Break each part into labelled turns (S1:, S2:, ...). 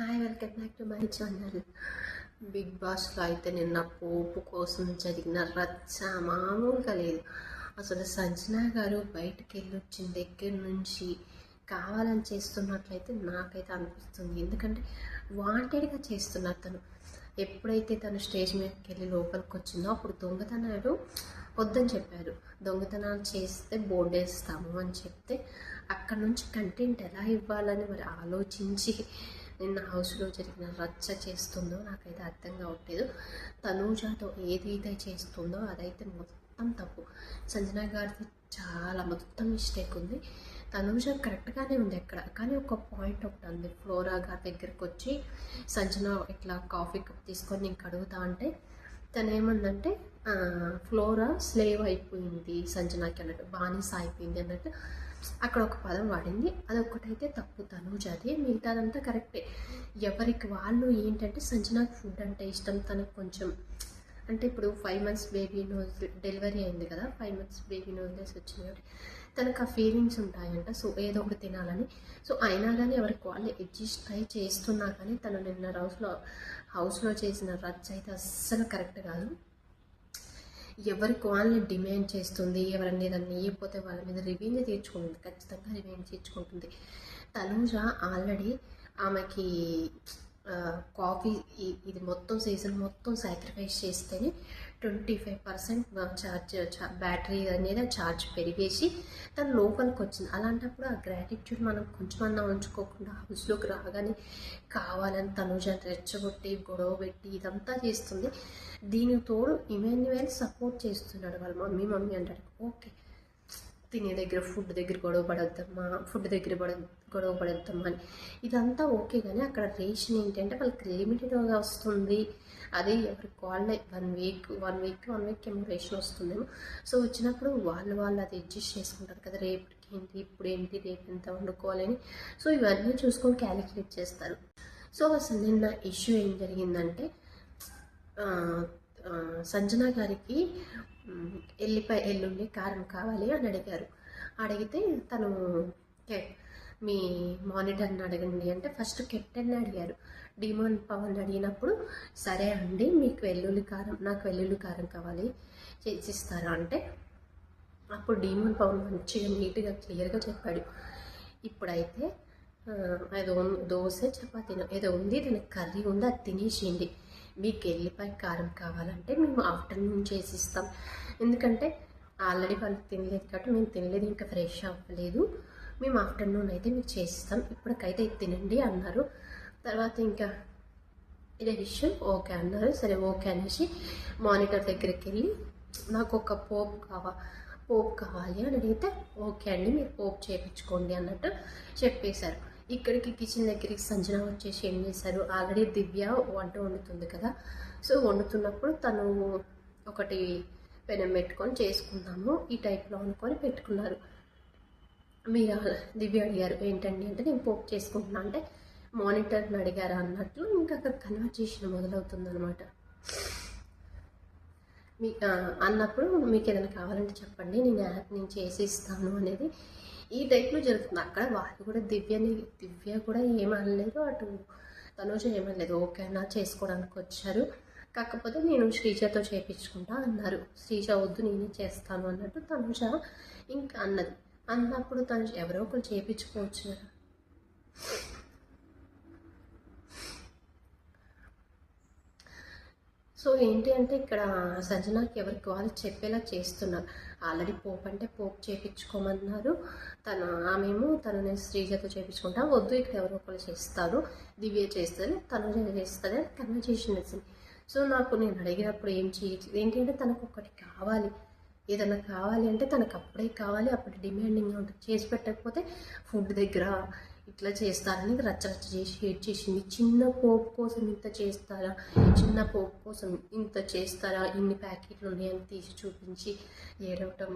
S1: Hi welcome back to my channel big బాస్లో అయితే నిన్న పోపు కోసం జరిగిన రచ్చ మామూలుగా లేదు. అసలు సంజన గారు బయటకు వెళ్ళి వచ్చిన దగ్గర నుంచి కావాలని చేస్తున్నట్లయితే నాకైతే అనిపిస్తుంది. ఎందుకంటే వాంటెడ్గా చేస్తున్నారు తను. ఎప్పుడైతే తను స్టేజ్ మీదకి వెళ్ళి లోపలికి వచ్చిందో అప్పుడు దొంగతనాలు వద్దని చెప్పారు. దొంగతనాలు చేస్తే బోర్డు వేస్తాము అని చెప్తే అక్కడ నుంచి కంటెంట్ ఎలా ఇవ్వాలని మరి ఆలోచించి నిన్న హౌస్లో జరిగిన రచ్చ చేస్తుందో నాకైతే అర్థం కావట్లేదు. తనూజాతో ఏదైతే చేస్తుందో అదైతే మొత్తం తప్పు. సంజన గారిది చాలా మొత్తం మిస్టేక్ ఉంది. తనూజ కరెక్ట్గానే ఉంది అక్కడ. కానీ ఒక పాయింట్ ఒకటి ఉంది ఫ్లోరా గారి దగ్గరికి వచ్చి సంజన ఇట్లా కాఫీ కప్ తీసుకొని నేను కడుగుతా అంటే తను ఏమందంటే ఫ్లోరా స్లేవ్ అయిపోయింది సంజనాకి అన్నట్టు బానిస అయిపోయింది అన్నట్టు. అక్కడ ఒక పదం వాడింది. అదొక్కటైతే తప్పు తనూజాది మిగతాదంతా కరెక్టే. ఎవరికి వాళ్ళు ఏంటంటే సంజనాకి ఫుడ్ అంటే ఇష్టం. తనకు కొంచెం అంటే ఇప్పుడు ఫైవ్ మంత్స్ బేబీ నోజ్ డెలివరీ అయింది కదా. ఫైవ్ మంత్స్ బేబీ నోజ్లెస్ వచ్చింది కాబట్టి తనకు ఆ ఫీలింగ్స్ ఉంటాయంట. సో ఏదో ఒకటి తినాలని. సో అయినా కానీ ఎవరికి వాళ్ళు అడ్జస్ట్ అయి చేస్తున్నా కానీ తను నిన్న హౌస్లో హౌస్లో చేసిన రచ్చ అయితే అస్సలు కరెక్ట్ కాదు. ఎవరికి వాళ్ళని డిమాండ్ చేస్తుంది ఎవరన్నా ఏదన్నా ఇవ్వకపోతే వాళ్ళ మీద రివెంజ్ తీర్చుకుంటుంది ఖచ్చితంగా రివెంజ్ తీర్చుకుంటుంది. తనూజ ఆల్రెడీ ఆమెకి కాఫీ ఇది మొత్తం సీజన్ మొత్తం సాక్రిఫైస్ చేస్తేనే twenty five percent charge battery అనేది ఛార్జ్ పెరిగేసి దాని లోపలికి వచ్చింది. అలాంటప్పుడు ఆ గ్రాటిట్యూడ్ మనం కొంచెమన్నా ఉంచుకోకుండా హౌస్లోకి రాగానే కావాలని తనుజాన్ని రెచ్చగొట్టి గొడవ పెట్టి ఇదంతా చేస్తుంది. దీనికి తోడు ఇమాన్యువల్ సపోర్ట్ చేస్తున్నాడు వాళ్ళ మమ్మీ. మమ్మీ అంటాడు ఓకే తినే దగ్గర ఫుడ్ దగ్గర గొడవ పడొద్దమ్మా ఫుడ్ దగ్గర పడ గొడవ పడొద్దమ్మా అని. ఇదంతా ఓకే కానీ అక్కడ రేషన్ ఏంటంటే వాళ్ళకి లిమిటెడ్గా వస్తుంది. అదే ఎవరికి వాళ్ళే one week one week one week ఏమో రేషన్ వస్తుందేమో. సో వచ్చినప్పుడు వాళ్ళు వాళ్ళు అది అడ్జస్ట్ చేసుకుంటారు కదా రేపటికి ఏంటి ఇప్పుడు ఏంటి రేపు ఎంత వండుకోవాలని. సో ఇవన్నీ చూసుకొని క్యాలిక్యులేట్ చేస్తారు. సో అసలు నిన్న ఇష్యూ ఏం జరిగిందంటే సంజన గారికి ఎల్లిపాయ ఎల్లుల్లి కారం కావాలి అని అడిగారు. అడిగితే తను మీ మానిటర్ని అడగండి అంటే ఫస్ట్ కెప్టెన్ని అడిగారు. డిమాన్ పవన్ అడిగినప్పుడు సరే అండి మీకు వెల్లుల్లి కారం నాకు వెల్లుల్లి కారం కావాలి చేసిస్తారా అంటే అప్పుడు డీమన్ పవన్ మంచిగా నీట్గా క్లియర్గా చెప్పాడు. ఇప్పుడైతే ఏదో దోశ చపాతీనో ఏదో ఉంది దానికి కర్రీ ఉంది అది తినేసేయండి. మీకు ఎల్లిపాయ కారం కావాలంటే మేము ఆఫ్టర్నూన్ చేసి ఇస్తాం ఎందుకంటే ఆల్రెడీ వాళ్ళు తినలేదు కాబట్టి మేము తినలేదు ఇంకా ఫ్రెష్ అవ్వలేదు. మేము ఆఫ్టర్నూన్ అయితే మీకు చేసిస్తాం. ఇప్పటికైతే ఇది తినండి అన్నారు. తర్వాత ఇంకా ఇదే విషయం. ఓకే అన్నారు. సరే ఓకే అనేసి మానిటర్ దగ్గరికి వెళ్ళి నాకు ఒక పోప్ కావా పోప్ కావాలి అని అడిగితే ఓకే అండి మీరు పోప్ చేయించుకోండి అన్నట్టు చెప్పేశారు. ఇక్కడికి కిచెన్ దగ్గరికి సంజన వచ్చేసి ఏం చేశారు? ఆల్రెడీ దివ్య వంట వండుతుంది కదా. సో వండుతున్నప్పుడు తను ఒకటి పెనం పెట్టుకొని చేసుకుందాము ఈ టైప్లో అనుకొని పెట్టుకున్నారు. మీరు దివ్య అడిగారు ఏంటండి అంటే నేను పోపు చేసుకుంటున్నా అంటే మానిటర్ని అడిగారా? అన్నట్లు ఇంకా అక్కడ కన్వర్జేషన్ మొదలవుతుంది అనమాట మీ అన్నప్పుడు మీకు ఏదైనా కావాలంటే చెప్పండి నేను యాప్ నేను చేసి ఇస్తాను అనేది ఈ టైప్లో జరుగుతుంది. అక్కడ వాళ్ళు కూడా దివ్యని దివ్య కూడా ఏమనలేదు అటు తనూజ ఏమనలేదు ఓకే చేసుకోవడానికి వచ్చారు. కాకపోతే నేను శ్రీజతో చేయించుకుంటా అన్నారు. శ్రీజ వద్దు నేనే చేస్తాను అన్నట్టు తనుజ ఇంకా అన్నది. అన్నప్పుడు తను ఎవరో ఒకరు చేయించుకోవచ్చు కదా. సో ఏంటి అంటే ఇక్కడ సజనాకి ఎవరికి వాళ్ళు చెప్పేలా చేస్తున్నారు. ఆల్రెడీ పోప్ అంటే పోప్ చేపించుకోమన్నారు. తను ఆమెమో తనని శ్రీజతో చేపించుకుంటా వద్దు ఇక్కడ ఎవరో ఒకరు చేస్తారు. దివ్య చేస్తుంది తను చేస్తుంది అని కన్వర్జేషన్ వచ్చింది సో నాకు నేను అడిగినప్పుడు ఏం చేయట్లేదు. ఏంటంటే తనకు ఒకటి కావాలి. ఏదైనా కావాలి అంటే తనకు అప్పుడే కావాలి. అప్పుడు డిమాండింగ్గా ఉంటుంది. చేసి పెట్టకపోతే ఫుడ్ దగ్గర ఇట్లా చేస్తారని రచ్చ రచ్చ చేసి హేట్ చేసింది. చిన్న పోపు కోసం ఇంత చేస్తారా? చిన్న పోపు కోసం ఇంత చేస్తారా? ఇన్ని ప్యాకెట్లు ఉన్నాయని తీసి చూపించి ఏడవటం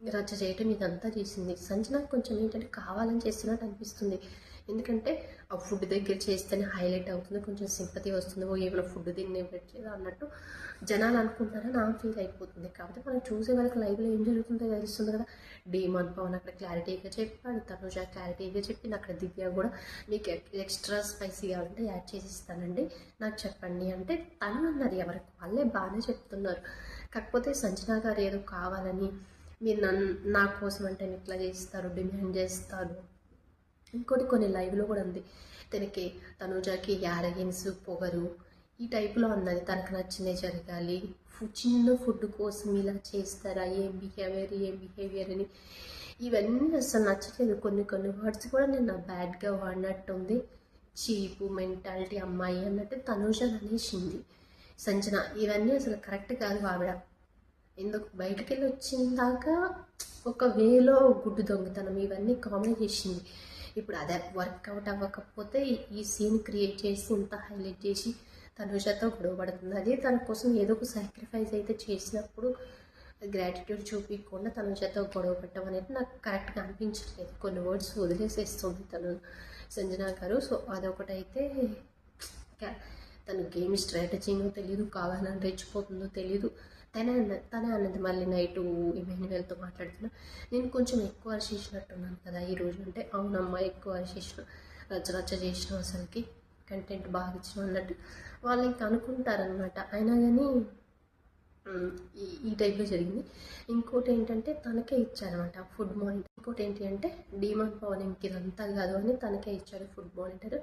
S1: రచ్చ చేయటం ఇదంతా చేసింది. సంజన కొంచెం ఏంటంటే కావాలని చేస్తున్నట్టు అనిపిస్తుంది. ఎందుకంటే ఆ ఫుడ్ దగ్గర చేస్తేనే హైలైట్ అవుతుంది కొంచెం సింపతి వస్తుంది. ఓ ఏమైనా ఫుడ్ తిని పెట్టలేదు అన్నట్టు జనాలు అనుకుంటారని నా ఫీల్ అయిపోతుంది. కాబట్టి మనం చూసే వాళ్ళకి లైవ్లో ఏం జరుగుతుందో తెలుస్తుంది కదా. డీమాన్ పవన్ అక్కడ క్లారిటీగా చెప్పాడు తనుజ క్లారిటీగా చెప్పింది. అక్కడ దివ్య కూడా మీకు ఎక్స్ట్రా స్పైసీ కావాలంటే యాడ్ చేసి ఇస్తానండి నాకు చెప్పండి అంటే తను అన్నది ఎవరికి? వాళ్ళే బాగానే చెప్తున్నారు. కాకపోతే సంజన గారు ఏదో కావాలని మీరు నన్ను నా కోసం అంటే ఇట్లా చేస్తారు డిమాండ్ చేస్తారు ఇంకోటి కొన్ని లైవ్లో కూడా ఉంది. తనకి తనుజాకి యారగిన్స్ పొగరు ఈ టైప్లో అన్నది తనకు నచ్చిందే జరగాలి. చిన్న ఫుడ్ కోసం ఇలా చేస్తారా? ఏం బిహేవియర్ ఏం బిహేవియర్ అని. ఇవన్నీ అసలు నచ్చలేదు. కొన్ని కొన్ని వర్డ్స్ కూడా నేను బ్యాడ్గా వాడినట్టుంది. చీపు మెంటాలిటీ అమ్మాయి అన్నట్టు తనుజ అనేసింది. సంచన ఇవన్నీ అసలు కరెక్ట్ కాదు ఆవిడ. ఎందుకు? బయటకు వెళ్ళి వచ్చిందాక ఒక వేలో గుడ్డు దొంగతనం. ఇవన్నీ కామెడీ చేసింది. ఇప్పుడు అదే వర్కౌట్ అవ్వకపోతే ఈ సీన్ క్రియేట్ చేసి ఇంత హైలైట్ చేసి తనుషతో గొడవ పడుతుంది. అదే తన కోసం ఏదో ఒక సాక్రిఫైస్ అయితే చేసినప్పుడు గ్రాటిట్యూడ్ చూపించకుండా తనుజతో గొడవ పెట్టడం అనేది నాకు కరెక్ట్గా అనిపించట్లేదు. కొన్ని వర్డ్స్ వదిలేసేస్తుంది తను సంజన గారు. సో అదొకటైతే కా- తను గేమ్ స్ట్రాటజీనో తెలియదు కావాలని రెచ్చిపోతుందో తెలియదు తనే అన్న తనే అన్నది మళ్ళీ నైట్ ఇమాన్యువల్తో మాట్లాడుతున్నా. నేను కొంచెం ఎక్కువ అరిచేసినట్టున్నాను కదా ఈరోజు అంటే అవునమ్మా ఎక్కువ అరిచేసిన రచ్చ రచ్చ చేసిన అసలుకి కంటెంట్ బాగా ఇచ్చిన అన్నట్టు. వాళ్ళు ఇంకా అనుకుంటారనమాట అయినా కానీ ఈ టైప్లో జరిగింది. ఇంకోటి ఏంటంటే తనకే ఇచ్చారనమాట ఫుడ్ మానిటర్. ఇంకోటి ఏంటి అంటే డిమాండ్ పవర్ ఇంక ఇదంతా కాదు అని తనకే ఇచ్చారు ఫుడ్ మానిటర్.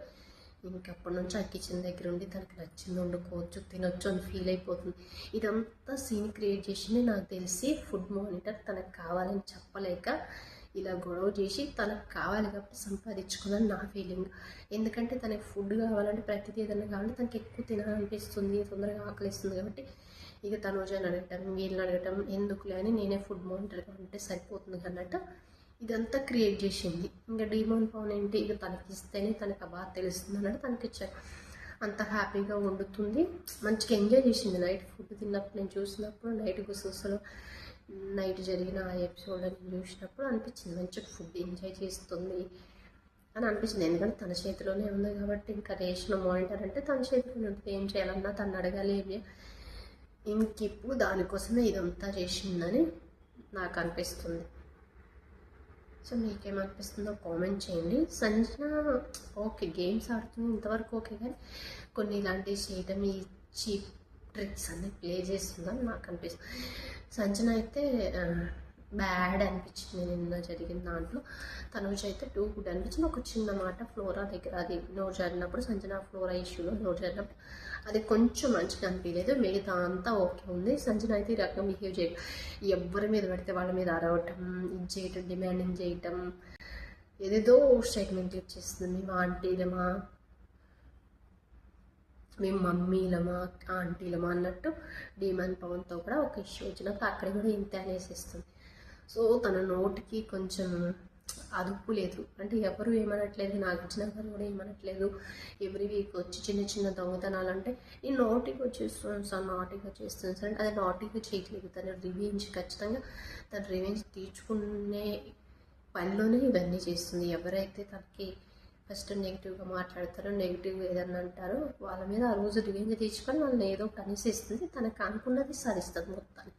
S1: ఇంకప్పటి నుంచి ఆ కిచెన్ దగ్గర ఉండి తనకి నచ్చింది వండుకోవచ్చు తినొచ్చు అని ఫీల్ అయిపోతుంది. ఇదంతా సీన్ క్రియేట్ చేసింది నాకు తెలిసి ఫుడ్ మానిటర్ తనకు కావాలని చెప్పలేక ఇలా గొడవ చేసి తనకు కావాలి కాబట్టి సంపాదించుకుందని నా ఫీలింగ్ ఎందుకంటే తనకి ఫుడ్ కావాలంటే ప్రతిదీ ఏదైనా కావాలంటే తనకి ఎక్కువ తినాలనిపిస్తుంది తొందరగా ఆకలిస్తుంది కాబట్టి ఇక తనుజని అడగటం వీళ్ళని అడగటం ఎందుకులే అని నేనే ఫుడ్ మానిటర్గా ఉంటే సరిపోతుంది అన్నట్టు ఇదంతా క్రియేట్ చేసింది. ఇంకా డీమోన్ పవన్ ఏంటి? ఇక తనకి ఇస్తేనే తనకు బాగా తెలుస్తుంది అన్నట్టు తనకి ఇచ్చారు. అంత హ్యాపీగా వండుతుంది. మంచిగా ఎంజాయ్ చేసింది నైట్ ఫుడ్ తిన్నప్పుడు. నేను చూసినప్పుడు నైట్ గుసగుసలు నైట్ జరిగిన ఆ ఎపిసోడ్ నేను చూసినప్పుడు అనిపించింది. మంచిగా ఫుడ్ ఎంజాయ్ చేస్తుంది అని అనిపించింది. ఎందుకంటే తన చేతిలోనే ఉంది కాబట్టి ఇంకా రేషన్ మానిటర్ అంటే తన చేతిలోనే ఉంటుంది. ఏం చేయాలన్నా తను అడగాలి. ఏమి ఇంకిప్పుడు దానికోసమే ఇదంతా చేసిందని నాకు అనిపిస్తుంది. సో మీకేమనిపిస్తుందో కామెంట్ చేయండి. సంజన ఓకే గేమ్స్ ఆడుతుంది ఇంతవరకు ఓకే కానీ కొన్ని ఇలాంటివి చేయడం ఈ చీప్ ట్రిక్స్ అన్ని ప్లే చేస్తుందని నాకు అనిపిస్తుంది. సంజన అయితే బ్యాడ్ అనిపించింది నిన్న జరిగిన దాంట్లో. తనుజ అయితే టూ గుడ్ అనిపించింది. ఒక చిన్న మాట ఫ్లోరా దగ్గర అది నోరు జరిగినప్పుడు సంజన ఫ్లోరా ఇష్యూలో నోరు జరిగినప్పుడు అది కొంచెం మంచిగా అనిపించలేదు. మిగతా అంతా ఓకే ఉంది. సంజన అయితే ఈ రకంగా బిహేవ్ చేయడం ఎవరి మీద పడితే వాళ్ళ మీద అరవటం ఇది చేయటం డిమాండింగ్ చేయటం ఏదేదో స్టేట్మెంట్ ఇచ్చేస్తుంది. మేము ఆంటీలమా? మేము మమ్మీలమా? ఆంటీలమా? అన్నట్టు డిమాండ్ పవన్తో కూడా ఒక ఇష్యూ వచ్చినప్పుడు అక్కడ కూడా ఇంత అనేసిస్తుంది. సో తన నోటికి కొంచెం అదుపు లేదు. అంటే ఎవరు ఏమనట్లేదు నాకు వచ్చిన గారు కూడా ఏమనట్లేదు. ఎవ్రీ వీక్ వచ్చి చిన్న చిన్న దొంగతనాలు అంటే ఈ నోటికి వచ్చేస్తున్నాను సార్ నాటికి వచ్చేస్తున్నాను సార్. అంటే అది నాటికి చేయట్లేదు. తన రివెంజ్ ఖచ్చితంగా తన రివెంజ్ తీర్చుకునే పనిలోనే ఇవన్నీ చేస్తుంది. ఎవరైతే తనకి ఫస్ట్ నెగిటివ్గా మాట్లాడతారో నెగిటివ్ ఏదన్నా అంటారో వాళ్ళ మీద ఆ రోజు రివెంజ్ తీర్చుకొని వాళ్ళని ఏదో ఒకటి అనేసిస్తుంది. తనకు అనుకున్నది సాధిస్తుంది మొత్తాన్ని